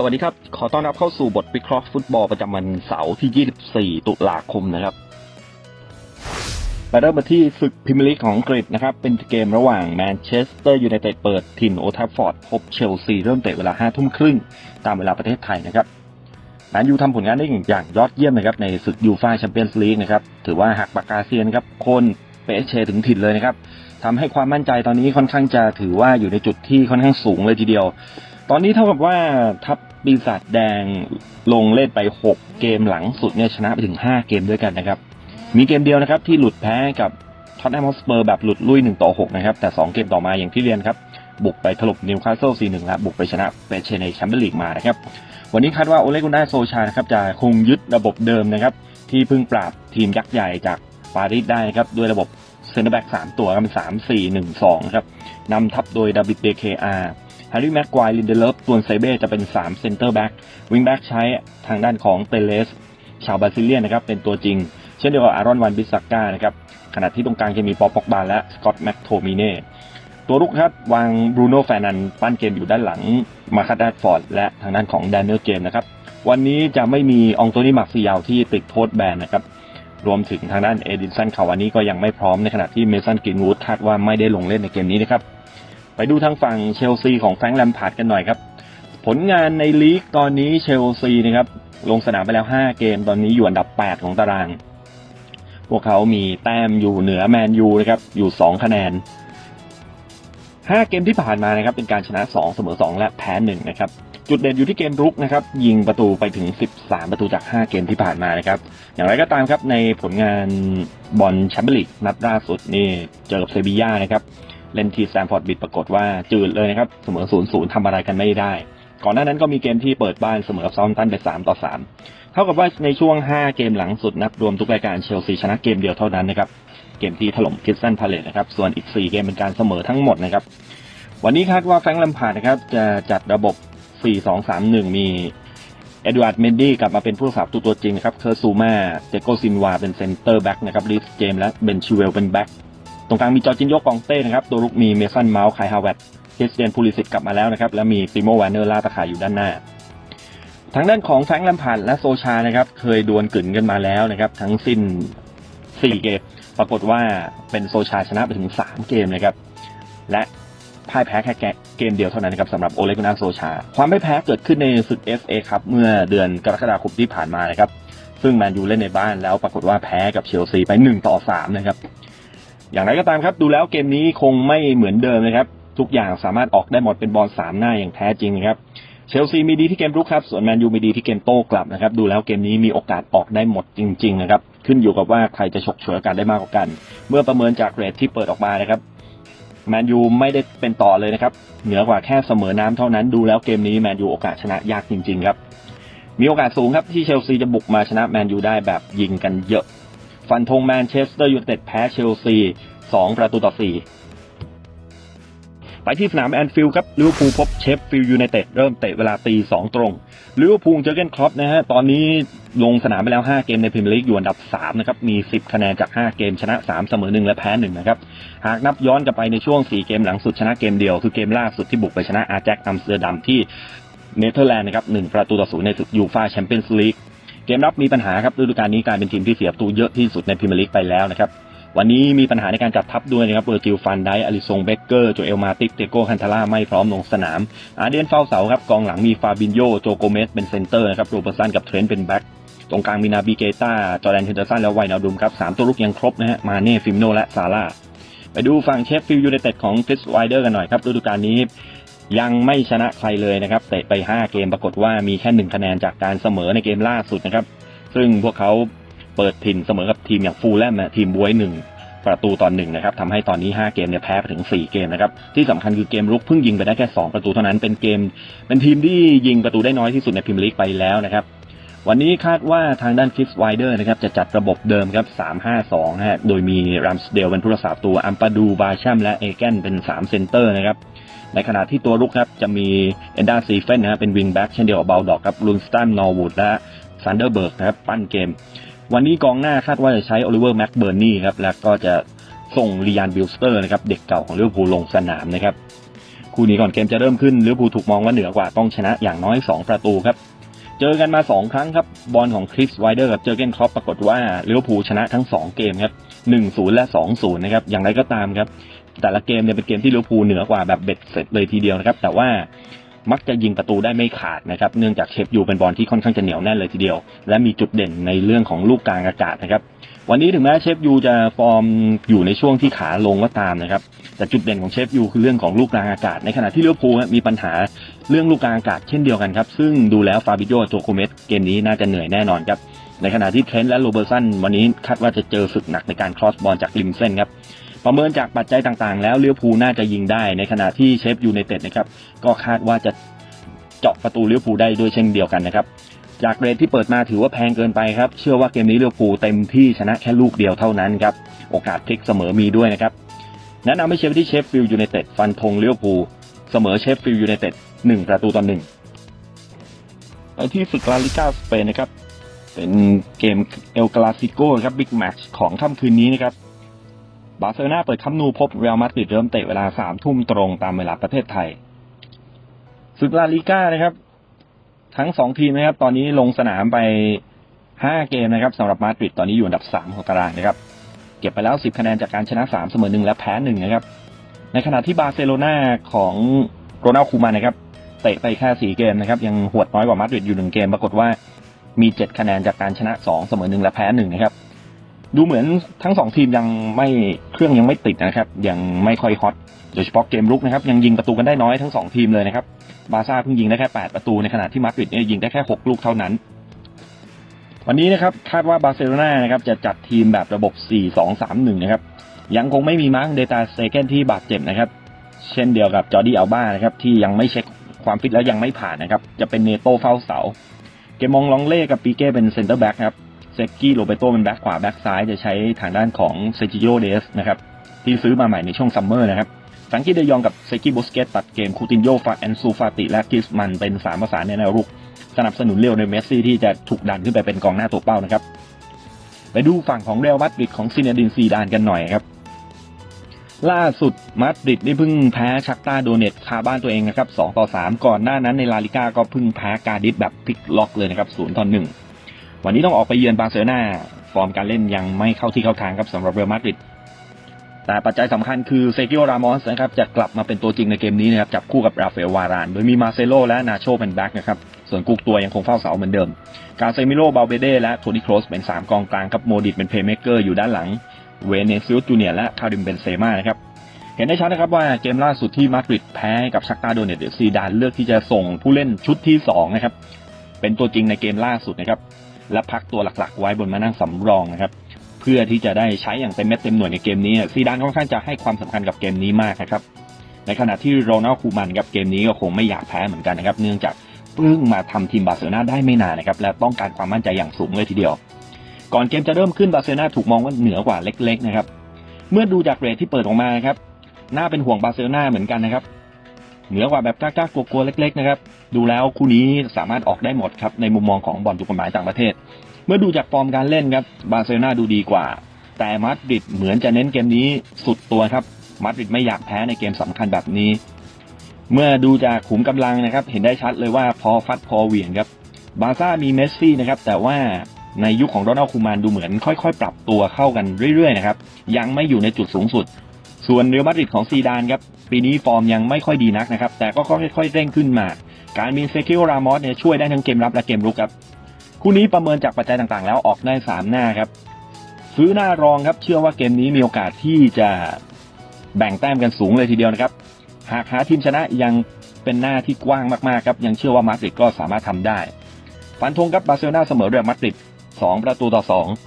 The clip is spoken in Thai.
สวัสดีครับ ขอต้อนรับเข้าสู่บทวิเคราะห์ฟุตบอลประจำวันเสาร์ที่ 24 ตุลาคมนะครับไปเริ่มมาที่ศึกพรีเมียร์ลีกของอังกฤษนะครับ เป็นเกมระหว่างแมนเชสเตอร์ยูไนเต็ดเปิดถิ่นโอทัฟฟอร์ดพบเชลซีเริ่มเตะเวลา5ทุ่มครึ่งตามเวลาประเทศไทยนะครับแมนยูทำผลงานได้อย่างยอดเยี่ยมนะครับในศึกยูฟ่าแชมเปี้ยนส์ลีกนะครับ ถือว่าหักปากกาเซียนครับโคนเปเชถึงถิ่นเลยนะครับทำให้ความมั่นใจตอนนี้ค่อนข้างจะถือว่าอยู่ในจุดที่ค่อนข้างสูงเลยทีเดียว ตอนนี้เท่ากับว่าทัพปีศาจแดงลงเล่นไป 6 เกมหลังสุดเนี่ยชนะไปถึง 5 เกมด้วยกันนะครับ มีเกมเดียวนะครับที่หลุดแพ้กับท็อตแนมฮอสเปอร์แบบหลุดลุย1ต่อ6นะครับแต่ 2 เกมต่อมาอย่างที่เรียนครับ บุกไปถล่มนิวคาสเซิล4-1และบุกไปชนะเปเชในแชมเปี้ยนลีกมานะครับวันนี้คาดว่าโอเลกุนดาโซชานะครับจะคงยึดระบบเดิมนะครับที่เพิ่งปราบทีมยักษ์ใหญ่จากปารีสได้ครับด้วยระบบเซนเตอร์แบ็ก3ตัวครับเป็น3 4 1 2นะครับนำทัพโดยดาวิดเดเคอาร์ แฮร์รี่แม็กควายลินเดเลฟตัวนไซเบ้จะเป็น 3 เซนเตอร์แบ็กวิงแบ็กใช้ทางด้านของเตเลส ชาวบราซิเลียนนะครับ เป็นตัวจริง เช่นเดียวกับอารอนวันบิสซักกานะครับ ขณะที่ตรงกลางจะมีปอปอกบาและสกอตแม็กโทมิเน่ ตัวรุกครับ วางบรูโน่แฟนันปั้นเกมอยู่ด้านหลังมาคัตแดดฟอร์ดและทางด้านของแดเนียลเจมนะครับ วันนี้จะไม่มีองโตนี่มักซิยาวที่ติดโทษแบนนะครับรวมถึงทางด้านเอดินสันคาวานี่ก็ยังไม่พร้อมในขณะที่เมสันกรีนวูดคาดว่าไม่ได้ลงเล่นในเกมนี้นะครับ ไปดูทางฝั่งเชลซีของแฟรงค์แลมพาร์ดกันหน่อยครับ ผลงานในลีกตอนนี้เชลซีนะครับลงสนามไปแล้ว 5 เกมตอนนี้อยู่อันดับ 8 ของตาราง พวกเขามีแต้มอยู่เหนือแมนยูนะครับอยู่ 2 คะแนน 5 เกมที่ผ่านมานะครับเป็นการชนะ 2 เสมอ 2 และแพ้1นะครับจุดเด่นอยู่ที่เกมรุกนะครับยิงประตูไปถึง 13 ประตูจาก 5 เกมที่ผ่านมานะครับอย่างไรก็ตามครับในผลงานบอลแชมเปี้ยนลีกนัดล่าสุดนี่เจอกับเซบีย่านะครับ เล่นที่แซมฟอร์ดบิดปรากฏว่าจืดเลยนะครับเสมอ0ูนย์ทำอะไรกันไม่ได้ ก่อนหน้านั้นก็มีเกมที่เปิดบ้านเสมอกับซอมตันไป 3 ต่อ 3 เท่ากับว่าในช่วง 5 เกมหลังสุดนับรวมทุกรายการเชลซีชนะเกมเดียวเท่านั้นนะครับเกมที่ถล่มคิสตันพาเลตนะครับส่วนอีก 4 เกมเป็นการเสมอทั้งหมดนะครับวันนี้คาดว่าแฟรงค์ลัมพาร์ดนะครับจะจัดระบบ 4-2-3-1 มีเอ็ดวาร์ดเมนดี้กลับมาเป็นผู้รักษาประตูตัวจริงนะครับ เคอร์ซูมา เจโกซินวาเป็นเซนเตอร์แบ็กนะครับลีสเจมและเบนชิเวลเป็นแบ็ก ตรงกลางมีจอจินโยกองเต้นะครับ ตัวลุกมีเมสันเมาส์คายฮาวเวตคริสเตียนพูลิสิตกลับมาแล้วนะครับ และมีติโมแวนเนอร์ล่าตะข่ายอยู่ด้านหน้า ทางด้านของแฟงค์แลมพาร์ดและโซชานะครับ เคยดวลกึ่นกันมาแล้วนะครับ ทั้งสิ้น 4 เกม ปรากฏว่าเป็นโซชาชนะไปถึง 3 เกมนะครับ และพ่ายแพ้แค่เกมเดียวเท่านั้นนะครับสำหรับโอเลกุนาโซชา ความไม่แพ้เกิดขึ้นในศึก FA ครับเมื่อเดือนกรกฎาคมที่ผ่านมานะครับ ซึ่งแมนยูเล่นในบ้านแล้วปรากฏว่าแพ้กับเชลซีไป1ต่อ3นะครับ อย่างไรก็ตามครับ ดูแล้วเกมนี้คงไม่เหมือนเดิมนะครับ ทุกอย่างสามารถออกได้หมดเป็นบอลสามหน้าอย่างแท้จริงนะครับเชลซีมีดีที่เกมรุกครับ ส่วนแมนยูมีดีที่เกมโต้กลับนะครับ ดูแล้วเกมนี้มีโอกาสออกได้หมดจริง ๆ นะครับ ขึ้นอยู่กับว่าใครจะฉกฉวยโอกาสได้มากกว่ากัน เมื่อประเมินจากเรทที่เปิดออกมานะครับแมนยูไม่ได้เป็นต่อเลยนะครับ เหนือกว่าแค่เสมอน้ำเท่านั้น ดูแล้วเกมนี้แมนยูโอกาสชนะยากจริง ๆ ครับ มีโอกาสสูงครับที่เชลซีจะบุกมาชนะแมนยูได้แบบยิงกันเยอะ ฟันธงแมนเชสเตอร์ยูไนเต็ดแพ้เชลซี 2 ประตูต่อ 4 ไปที่สนามแอนฟิลด์ครับลิเวอร์พูลพบเชฟฟิลด์ยูไนเต็ดเริ่มเตะเวลาตี 2 ตรงลิเวอร์พูลเจอเกนครอปนะฮะตอนนี้ลงสนามไปแล้ว 5 เกมในพรีเมียร์ลีกอยู่อันดับ 3 นะครับ มี 10 คะแนนจาก 5 เกมชนะ 3 เสมอ 1 และแพ้ 1 นะครับ หากนับย้อนกลับไปในช่วง 4 เกมหลังสุดชนะเกมเดียว คือเกมล่าสุดที่บุกไปชนะอาแจ็คอัมสเตอร์ดัมที่เนเธอร์แลนด์นะครับ 1 ประตูต่อศูนย์ในศึกยูฟ่าแชมเปี้ยนส์ลีก เกมรับมีปัญหาครับฤดูกาลนี้กลายเป็นทีมที่เสียประตูเยอะที่สุดในพรีเมียร์ลีกไปแล้วนะครับวันนี้มีปัญหาในการจัดทัพด้วยนะครับเวอร์จิลฟันไดอลิซงเบเกอร์โจเอลมาติกเตโกคันทาร่าไม่พร้อมลงสนาม อาเดียนเฝ้าเสาครับกองหลังมีฟาบินโยโจโกเมสเป็นเซนเตอร์นะครับโรเบอร์สันกับเทรนต์เป็นแบ็กตรงกลางมีนาบิเกต้าจอแดนเฮนเดอร์สันและไวนาดุมครับสามตัวลุกยังครบนะฮะมาเน่ฟิมโนและซาร่าไปดูฝั่งเชฟฟิลด์ยูไนเต็ดของคริสไวเดอร์กันหน่อยครับฤดูกาลนี้ ยังไม่ชนะใครเลยนะครับ เตะไป 5 เกมปรากฏว่ามีแค่ 1 คะแนนจากการเสมอในเกมล่าสุดนะครับ ซึ่งพวกเขาเปิดถิ่นเสมอกับทีมอย่างฟูลแลมนะทีมบวยหนึ่งประตูตอนหนึ่งนะครับทำให้ตอนนี้ 5 เกมเนี่ยแพ้ไปถึง 4 เกมนะครับ ที่สำคัญคือเกมลุกเพิ่งยิงไปได้แค่ 2 ประตูเท่านั้นเป็นเกม เป็นทีมที่ยิงประตูได้น้อยที่สุดในพรีเมียร์ลีกไปแล้วนะครับ วันนี้คาดว่าทางด้านคริสไวเดอร์นะครับจะจัดระบบเดิมครับ 3-5-2 ฮะ โดยมีรัมสเดลเป็นผู้รักษาตัว อัมปาดู บาชัม และเอแกนเป็น 3 เซนเตอร์นะครับ ในขณะที่ตัวรุกครับจะมีเอนดาซีเฟนนะฮะเป็นวิงแบ็กเช่นเดียวกับเบลดอกครับลุนสตันนอร์วูดและซันเดอร์เบิร์กนะครับปั้นเกม วันนี้กองหน้าคาดว่าจะใช้โอลิเวอร์แม็กเบอร์นี่ครับแล้วก็จะส่งลียานบิลสเตอร์นะครับเด็กเก่าของลิเวอร์พูลลงสนามนะครับคู่นี้ก่อนเกมจะเริ่มขึ้นลิเวอร์พูลถูกมองว่าเหนือกว่าต้องชนะอย่างน้อย 2 ประตูครับ เจอกันมา 2 ครั้งครับ บอลของคริสไวเดอร์กับเจอเกนครอปปรากฏว่าลิเวอร์พูลชนะทั้ง 2 เกมครับ1-0และ2-0นะครับ อย่างไรก็ตามครับ แต่ละเกมเนี่ยเป็นเกมที่ลิเวอร์พูลเหนือกว่าแบบเบ็ดเสร็จเลยทีเดียวนะครับ แต่ว่ามักจะยิงประตูได้ไม่ขาดนะครับ เนื่องจากเชฟยูเป็นบอลที่ค่อนข้างจะเหนียวแน่นเลยทีเดียว และมีจุดเด่นในเรื่องของลูกกลางอากาศนะครับ วันนี้ถึงแม้เชฟยูจะฟอร์มอยู่ในช่วงที่ขาลงก็ตามนะครับ แต่จุดเด่นของเชฟยูคือเรื่องของลูกกลางอากาศ ในขณะที่ลิเวอร์พูลมีปัญหา เรื่องลูกกลางอากาศเช่นเดียวกันครับ ซึ่งดูแล้วฟาบิโยโจโคเมสเกมนี้น่าจะเหนื่อยแน่นอนครับ ในขณะที่เทรนต์และโรเบอร์สันวันนี้คาดว่าจะเจอศึกหนักในการครอสบอลจากริมเส้นครับประเมินจากปัจจัยต่างๆ แล้วเลิเวอร์พูน่าจะยิงได้ ในขณะที่เชฟยูไนเต็ดนะครับก็คาดว่าจะเจาะประตูเลิเวอร์พูได้ด้วยเช่นเดียวกันนะครับจากเรทที่เปิดมาถือว่าแพงเกินไปครับ เชื่อว่าเกมนี้เลิเวอร์พูเต็มที่ชนะแค่ลูกเดียวเท่านั้นครับโอกาสพลิกเสมอมีด้วยนะครับแนะนำให้เชฟที่เชฟฟิลด์ยูไนเต็ดฟันธงเลิเวอร์พูเสมอเชฟฟิลด์ยูไนเต็ด หนึ่งประตูต่อหนึ่งไปที่ศึกลาลิก้าสเปนนะครับเป็นเกมเอลกลาซิโกครับบิ๊กแมตช์ของค่ำคืนนี้นะครับบาร์เซโลนาเปิดคัมนูพบเรอัลมาดริดเริ่มเตะเวลาสามทุ่มตรงตามเวลาประเทศไทยศึกลาลิก้านะครับ ทั้งสองทีมนะครับ ตอนนี้ลงสนามไปห้าเกมนะครับสำหรับมาดริดตอนนี้อยู่อันดับสามของตารางนะครับ เก็บไปแล้วสิบคะแนนจากการชนะสามเสมอหนึ่งและแพ้หนึ่งนะครับ ในขณะที่บาร์เซโลนาของโรนัลคูมันนะครับ เตะไปแค่สี่เกมนะครับ ยังหวดน้อยกว่ามาดริดอยู่หนึ่งเกม ปรากฏว่ามีเจ็ดคะแนนจากการชนะสองเสมอหนึ่งและแพ้หนึ่งนะครับ ดูเหมือนทั้งสองทีมยังไม่เครื่องยังไม่ติดนะครับ ยังไม่ค่อยฮอตโดยเฉพาะเกมลุกนะครับ ยังยิงประตูกันได้น้อยทั้งสองทีมเลยนะครับ บาซ่าเพิ่งยิงได้แค่8ปดประตูในขณะที่มาดริดเนี่ยยิงได้แค่6ลูกเท่านั้น วันนี้นะครับคาดว่าบาร์เซโลนานะครับจะจัดทีมแบบระบบ4-2-3-1นะครับยังคงไม่มีมาร์กเดตาเซเกนที่บาดเจ็บนะครับ เช่นเดียวกับจอร์ดี้อัลบ้านะครับที่ยังไม่เช็ค ความฟิตแล้วยังไม่ผ่านนะครับ จะเป็นเนโต้เฝ้าเสา เกมองลองเล่กับปีเก้เป็นเซนเตอร์แบ็กครับเซกี้โรเบโตเป็นแบ็กขวาแบ็กซ้ายจะใช้ทางด้านของเซจิโยเดสนะครับที่ซื้อมาใหม่ในช่วงซัมเมอร์นะครับฟังกี้เดยองกับเซกิบุสเกตตัดเกมคูตินโยฟาแอนซูฟาติและกิสมันเป็นสามประสานในแนวรุก สนับสนุนเรียวในเมสซี่ที่จะถูกดันขึ้นไปเป็นกองหน้าตัวเป้านะครับ ไปดูฝั่งของเรอัลมาดริดของซินเนดินซีดานกันหน่อยครับ ล่าสุดมาดริดนี่เพิ่งแพ้ชักตาโดเนตคาบ้านตัวเองนะครับ2ต่อ 3 ก่อนหน้านั้นในลาลิก้าก็เพิ่งแพ้กาดิสแบบพลิกล็อกเลยนะครับ0ต่อ1วันนี้ต้องออกไปเยือนบาร์เซโลนาฟอร์มการเล่นยังไม่เข้าที่เข้าทางครับสำหรับเรอัลมาดริดแต่ปัจจัยสำคัญคือเซกิโอรามอสนะครับจะกลับมาเป็นตัวจริงในเกมนี้นะครับจับคู่กับราฟเอลวาราน โดยมีมาเซโลและนาโชเป็นแบ็กนะครับส่วนกุกตัวยังคงเฝ้าเสาเหมือนเดิม การเซมิโลบาเบเดและโทนี่โครสเป็น 3 กองกลางครับโมดิตเป็นเพย์เมกเกอร์อยู่ด้านหลัง เวเนซิลจูเนียและคาริมเบนเซม่านะครับเห็นได้ชัดนะครับว่าเกมล่าสุดที่มาดริดแพ้กับชักตาโดเนตเดซีดานเลือกที่จะส่งผู้เล่นชุดที่2นะครับเป็นตัวจริงในเกมล่าสุดนะครับและพักตัวหลักๆ ไว้บนมานั่งสำรองนะครับเพื่อที่จะได้ใช้อย่างเต็มเม็ดเต็มหน่วยในเกมนี้ซีดานค่อนข้างจะให้ความสำคัญกับเกมนี้มากนะครับในขณะที่โรนัลคูมันกับเกมนี้ก็คงไม่อยากแพ้เหมือนกันนะครับเนื่องจากเพิ่งมาทำทีมบาร์เซโลนาได้ไม่นานนะครับและต้องการความมั่นใจอย่างสูงเลยทีเดียว ก่อนเกมจะเริ่มขึ้นบาร์เซโลนาถูกมองว่าเหนือกว่าเล็กๆนะครับ เมื่อดูจากเรทที่เปิดออกมานะครับน่าเป็นห่วงบาร์เซโลนาเหมือนกันนะครับ เหนือกว่าแบบกล้าๆกลัวๆเล็ก ๆ นะครับ ดูแล้วคู่นี้สามารถออกได้หมดครับในมุมมองของบอลถูกกฎหมายต่างประเทศ เมื่อดูจากฟอร์มการเล่นครับบาร์เซโลนาดูดีกว่า แต่มาดริดเหมือนจะเน้นเกมนี้สุดตัวครับมาดริดไม่อยากแพ้ในเกมสำคัญแบบนี้ เมื่อดูจากขุมกำลังนะครับ เห็นได้ชัดเลยว่าพอฟัดพอเหวี่ยงครับบาร์ซ่ามีเมสซี่นะครับ แต่ว่า ในยุคของโรนัลคูมานดูเหมือนค่อยๆ ปรับตัวเข้ากันเรื่อยๆนะครับยังไม่อยู่ในจุดสูงสุด ส่วนเรอัลมาดริดของซีดานครับปีนี้ฟอร์มยังไม่ค่อยดีนักนะครับแต่ก็ค่อยๆเร่งขึ้นมา การมีเซคิโอรามอสเนี่ยช่วยได้ทั้งเกมรับและเกมรุกครับคู่นี้ประเมินจากปัจจัยต่างๆ แล้วออกได้สามหน้าครับซื้อหน้ารองครับเชื่อว่าเกมนี้มีโอกาสที่จะแบ่งแต้มกันสูงเลยทีเดียวนะครับหากหาทีมชนะยังเป็นหน้าที่กว้างมากๆครับยังเชื่อว่ามาดริดก็สามารถทำได้ ฟันธงครับบาร์เซโลนาเสมอเรอัลมาดริด 2 ประตูต่อ 2